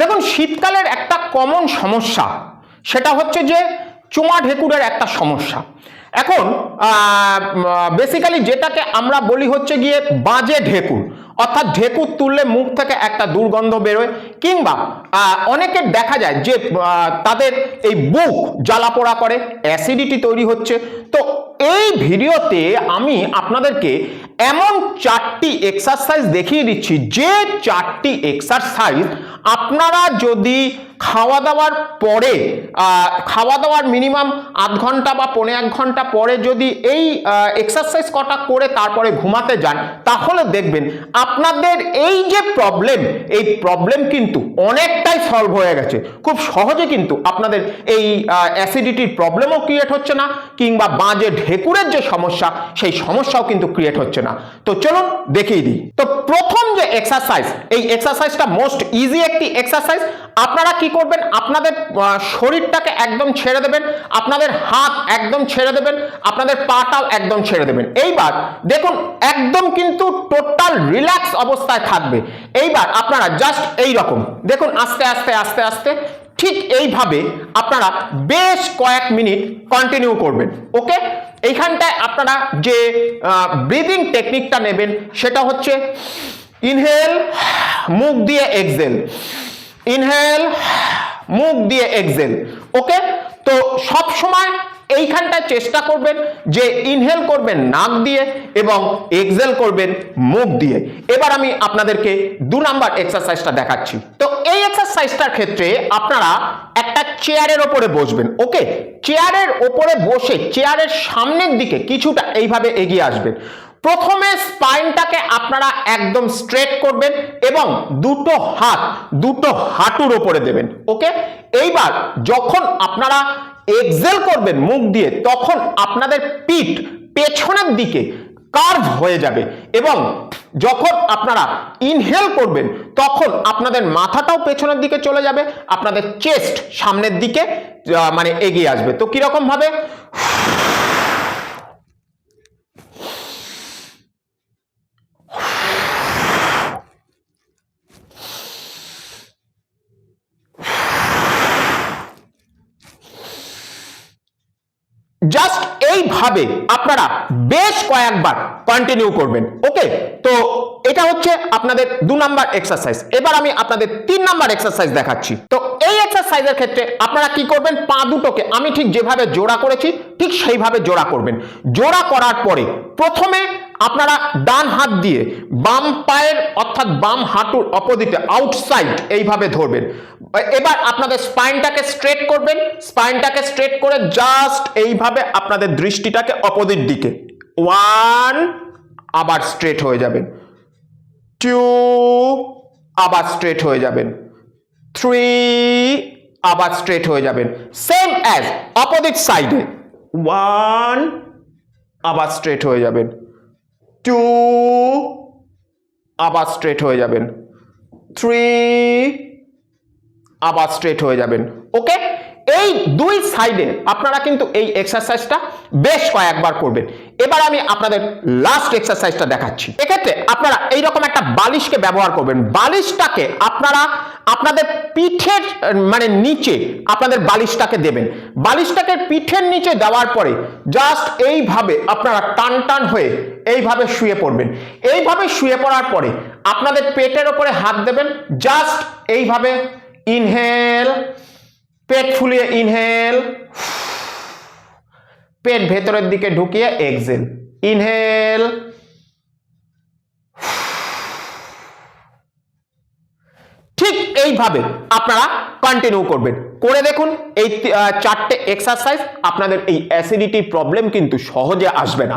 দেখুন, শীতকালের একটা কমন সমস্যা, সেটা হচ্ছে যে চোঁয়া ঢেকুরের একটা সমস্যা। এখন বেসিক্যালি যেটাকে আমরা বলি হচ্ছে গিয়ে বাজে ঢেকুর। অর্থাৎ ঢেকুর তুললে মুখ থেকে একটা দুর্গন্ধ বেরোয়, কিংবা অনেকের দেখা যায় যে তাদের এই বুক জ্বালা পোড়া করে অ্যাসিডিটি তৈরি হচ্ছে। তো এই ভিডিওতে আমি আপনাদেরকে এমন চারটি এক্সারসাইজ দেখিয়ে দিচ্ছি। যে চারটি এক্সারসাইজ আপনারা যদি খাওয়া দাওয়ার পরে খাওয়া দাওয়ার মিনিমাম আধ ঘণ্টা বা পৌনে এক ঘণ্টা পরে যদি এই এক্সারসাইজ কটা করে তারপরে ঘুমাতে যান, তাহলে দেখবেন আপনাদের এই যে প্রবলেম এই প্রবলেম কিন্তু অনেকটাই সলভ হয়ে গেছে। খুব সহজে কিন্তু আপনাদের এই অ্যাসিডিটির প্রবলেমও ক্রিয়েট হচ্ছে না, কিংবা বাজে ঢেকুরের যে সমস্যা, সেই সমস্যাও কিন্তু ক্রিয়েট হচ্ছে না। তো চলুন দেখিয়ে দিই। তো প্রথম যে এক্সারসাইজ এই এক্সারসাইজটা মোস্ট ইজি একটি এক্সারসাইজ আপনারা কি করবেন? আপনাদের শরীরটাকে একদম ছেড়ে দেবেন। আপনাদের হাত একদম ছেড়ে দেবেন। আপনাদের পাটাও একদম ছেড়ে দেবেন। এইবার দেখুন, একদম কিন্তু টোটাল রিল্যাক্স অবস্থায় থাকবে। এইবার আপনারা জাস্ট এই রকম দেখুন আস্তে আস্তে আস্তে আস্তে, ঠিক এইভাবে আপনারা বেশ কয়েক মিনিট কন্টিনিউ করবেন। ওকে এইখানটায় আপনারা যে ব্রিদিং টেকনিকটা নেবেন, সেটা হচ্ছে ইনহেল মুখ দিয়ে এক্সেল ইনহেল মুখ দিয়ে এক্সেল ওকে? তো সব সময় এইখানটায় চেষ্টা করবেন যে ইনহেল করবেন নাক দিয়ে এবং এক্সেল করবেন মুখ দিয়ে। এবার আমি আপনাদেরকে দু নাম্বার এক্সারসাইজটা দেখাচ্ছি। তো এই এক্সারসাইজটার ক্ষেত্রে আপনারা চেয়ারের ওপরে বসবেন ওকে চেয়ারের ওপরে বসে চেয়ারের সামনের দিকে কিছুটা এইভাবে এগিয়ে আসবেন। প্রথমে স্পাইনটাকে আপনারা একদম স্ট্রেট করবেন এবং দুটো হাত, দুটো হাঁটুর ওপরে দেবেন ওকে এইবার যখন আপনারা এক্সেল করবেন মুখ দিয়ে, তখন আপনাদের পিঠ পেছনের দিকে কার্ভ হয়ে যাবে এবং যখন আপনারা ইনহেল করবেন, তখন আপনাদের মাথাটাও পেছনের দিকে চলে যাবে, আপনাদের চেস্ট সামনের দিকে মানে এগিয়ে আসবে। তো কীরকম জাস্ট এইভাবে আপনারা বেশ কয়েকবার কন্টিনিউ করবেন ওকে তো এটা হচ্ছে আপনাদের দু নাম্বার এক্সারসাইজ এবার আমি আপনাদের তিন নাম্বার এক্সারসাইজ দেখাচ্ছি। তো এই এক্সারসাইজের ক্ষেত্রে আপনারা কি করবেন? পা দুটোকে, আমি ঠিক যেভাবে জোড়া করেছি, ঠিক সেইভাবে জোড়া করবেন। জোড়া করার পরে প্রথমে আপনারা ডান হাত দিয়ে বাম পায়ের অর্থাৎ বাম হাঁটুর অপোজিটে আউটসাইড এইভাবে ধরবেন। এবার আপনাদের স্পাইনটাকে স্ট্রেট করবেন। স্পাইনটাকে স্ট্রেট করে জাস্ট এইভাবে আপনাদের দৃষ্টিটাকে অপোজিট দিকে। ওয়ান আবার স্ট্রেট হয়ে যাবেন। টু আবার স্ট্রেট হয়ে যাবেন। থ্রি আবার স্ট্রেট হয়ে যাবেন। সেম অ্যাজ অপোজিট সাইডে ওয়ান আবার স্ট্রেট হয়ে যাবেন। টু আবার স্ট্রেট হয়ে যাবেন। থ্রি আবার স্ট্রেট হয়ে যাবেন। ওকে এই দুই সাইডে আপনারা কিন্তু এই এক্সারসাইজটা বেশ কয়েকবার করবেন। এবার আমি আপনাদের লাস্ট এক্সারসাইজটা দেখাচ্ছি। এক্ষেত্রে আপনারা এইরকম একটা বালিশকে ব্যবহার করবেন। বালিশটাকে আপনারা আপনাদের পিঠের মানে নিচে আপনাদের বালিশটাকে দেবেন। বালিশটাকে পিঠের নিচে দেওয়ার পরে জাস্ট এইভাবে আপনারা টান টান হয়ে এইভাবে শুয়ে পড়বেন। এইভাবে শুয়ে পড়ার পরে আপনাদের পেটের ওপরে হাত দেবেন। জাস্ট এইভাবে ইনহেল পেট ফুলিয়ে ইনহেল পেট ভেতরের দিকে ঢুকিয়ে এক্সেল ইনহেল ঠিক এইভাবে আপনারা কন্টিনিউ করবেন। করে দেখুন, এই চারটে এক্সারসাইজ আপনাদের এই অ্যাসিডিটি প্রবলেম কিন্তু সহজে আসবে না।